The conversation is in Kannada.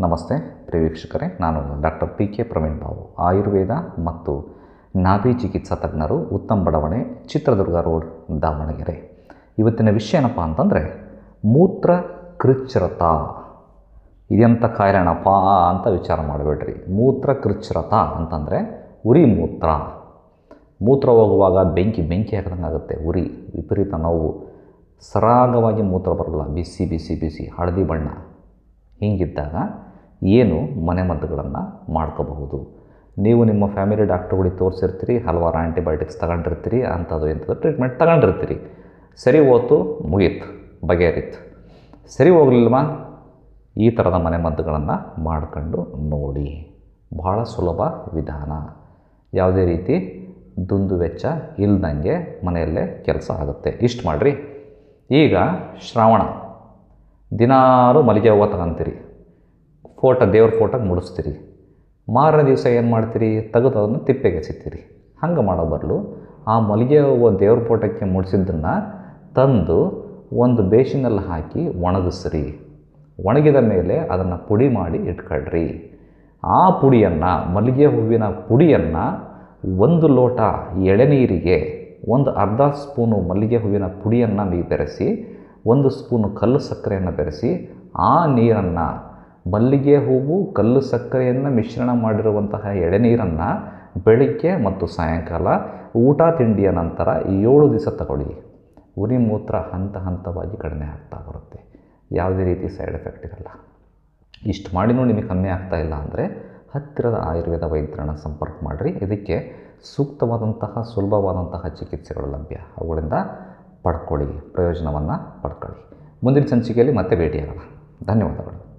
ನಮಸ್ತೆ, ಪ್ರಿಯ ನಾನು doctor P K Praveen Babu. Ayurveda ಮತ್ತು ನಾಭಿ ಚಿಕಿತ್ಸಾ ತಜ್ಞರು ಉತ್ತಮ ಬಡಾವಣೆ ಚಿತ್ರದುರ್ಗ ರೋಡ್, ದಾವಣಗೆರೆ. ಇವತ್ತಿನ ವಿಷಯ ಏನಪ್ಪ ಅಂತಂದರೆ, ಮೂತ್ರ ಕೃಚ್ಛ್ರತ. ಇದೆಂಥ ಕಾಯಿಲೆನಪ್ಪ ಅಂತ ವಿಚಾರ ಮಾಡಬೇಡ್ರಿ. ಮೂತ್ರ ಕೃಚ್ಛ್ರತ ಅಂತಂದರೆ ಉರಿ ಮೂತ್ರ. ಮೂತ್ರ ಹೋಗುವಾಗ ಬೆಂಕಿ ಬೆಂಕಿ ಹಾಕಿದಂಗೆ ಆಗುತ್ತೆ. ಉರಿ, ವಿಪರೀತ ನೋವು. ಸರಾಗವಾಗಿ ಮೂತ್ರ ಬರಲ್ಲ. ಬಿಸಿ ಬಿಸಿ ಬಿಸಿ, ಹಳದಿ ಬಣ್ಣ. ಹೀಗಿದ್ದಾಗ ಏನು ಮನೆಮದ್ದುಗಳನ್ನು ಮಾಡ್ಕೋಬಹುದು. ನೀವು ನಿಮ್ಮ ಫ್ಯಾಮಿಲಿ ಡಾಕ್ಟ್ರುಗಳಿಗೆ ತೋರಿಸಿರ್ತೀರಿ, ಹಲವಾರು ಆ್ಯಂಟಿಬಯೋಟಿಕ್ಸ್ ತಗೊಂಡಿರ್ತೀರಿ, ಅಂಥದ್ದು ಇಂಥದ್ದು ಟ್ರೀಟ್ಮೆಂಟ್ ತಗೊಂಡಿರ್ತೀರಿ. ಸರಿ ಹೋತು, ಮುಗೀತು, ಬಗೆಹರಿತು. ಸರಿ ಹೋಗಲಿಲ್ವಾ? ಈ ಥರದ ಮನೆಮದ್ದುಗಳನ್ನು ಮಾಡ್ಕೊಂಡು ನೋಡಿ. ಬಹಳ ಸುಲಭ ವಿಧಾನ. ಯಾವುದೇ ರೀತಿ ದುಂದು ವೆಚ್ಚ ಇಲ್ದಂಗೆ ಮನೆಯಲ್ಲೇ ಕೆಲಸ ಆಗುತ್ತೆ. ಇಷ್ಟು ಮಾಡಿರಿ. ಈಗ ಶ್ರಾವಣ. ದಿನಾರು ಮಲ್ಲಿಗೆ ಹೂವು ತಗೊಂತೀರಿ. ಫೋಟೋ, ದೇವ್ರ ಫೋಟೋಗೆ ಮುಡಿಸ್ತೀರಿ. ಮಾರನೇ ದಿವಸ ಏನು ಮಾಡ್ತೀರಿ? ತೆಗೆದು ಅದನ್ನು ತಿಪ್ಪೆಗೆ ಎಸಿತೀರಿ ಹಂಗೆ ಮಾಡೋ ಬದಲು ಆ ಮಲ್ಲಿಗೆ ಹೂವು ದೇವ್ರ ಫೋಟೋಕ್ಕೆ ಮುಡಿಸಿದ್ದನ್ನು ತಂದು ಒಂದು ಬೇಸಿನಲ್ಲಿ ಹಾಕಿ ಒಣಗಿಸ್ರಿ. ಒಣಗಿದ ಮೇಲೆ ಅದನ್ನು ಪುಡಿ ಮಾಡಿ ಇಟ್ಕೊಳ್ರಿ. ಆ ಪುಡಿಯನ್ನು, ಮಲ್ಲಿಗೆ ಹೂವಿನ ಪುಡಿಯನ್ನು ಒಂದು ಲೋಟ ಎಳೆನೀರಿಗೆ ಒಂದು ಅರ್ಧ ಸ್ಪೂನು ಮಲ್ಲಿಗೆ ಹೂವಿನ ಪುಡಿಯನ್ನು ಬೆರೆಸಿ, ಒಂದು ಸ್ಪೂನು ಕಲ್ಲು ಸಕ್ಕರೆಯನ್ನು ಬೆರೆಸಿ ಆ ನೀರನ್ನು ಮಲ್ಲಿಗೆ ಹೂವು, ಕಲ್ಲು ಸಕ್ಕರೆಯನ್ನು ಮಿಶ್ರಣ ಮಾಡಿರುವಂತಹ ಎಳೆನೀರನ್ನು ಬೆಳಿಗ್ಗೆ ಮತ್ತು ಸಾಯಂಕಾಲ ಊಟ ತಿಂಡಿಯ ನಂತರ ಏಳು ದಿವಸ ತಗೊಳ್ಳಿ. ಉರಿ ಮೂತ್ರ ಹಂತ ಹಂತವಾಗಿ ಕಡಿಮೆ ಆಗ್ತಾ ಬರುತ್ತೆ. ಯಾವುದೇ ರೀತಿ ಸೈಡ್ ಎಫೆಕ್ಟ್ ಇರಲ್ಲ. ಇಷ್ಟು ಮಾಡಿನೂ ನಿಮಗೆ ಕಮ್ಮಿ ಆಗ್ತಾ ಇಲ್ಲ ಅಂದರೆ ಹತ್ತಿರದ ಆಯುರ್ವೇದ ವೈದ್ಯರನ್ನು ಸಂಪರ್ಕ ಮಾಡಿರಿ. ಇದಕ್ಕೆ ಸೂಕ್ತವಾದಂತಹ, ಸುಲಭವಾದಂತಹ ಚಿಕಿತ್ಸೆಗಳು ಲಭ್ಯ. ಅವುಗಳಿಂದ ಪಡ್ಕೊಳ್ಳಿ, ಪ್ರಯೋಜನವನ್ನು ಪಡ್ಕೊಳ್ಳಿ. ಮುಂದಿನ ಸಂಚಿಕೆಯಲ್ಲಿ ಮತ್ತೆ ಭೇಟಿಯಾಗೋಣ. ಧನ್ಯವಾದಗಳು.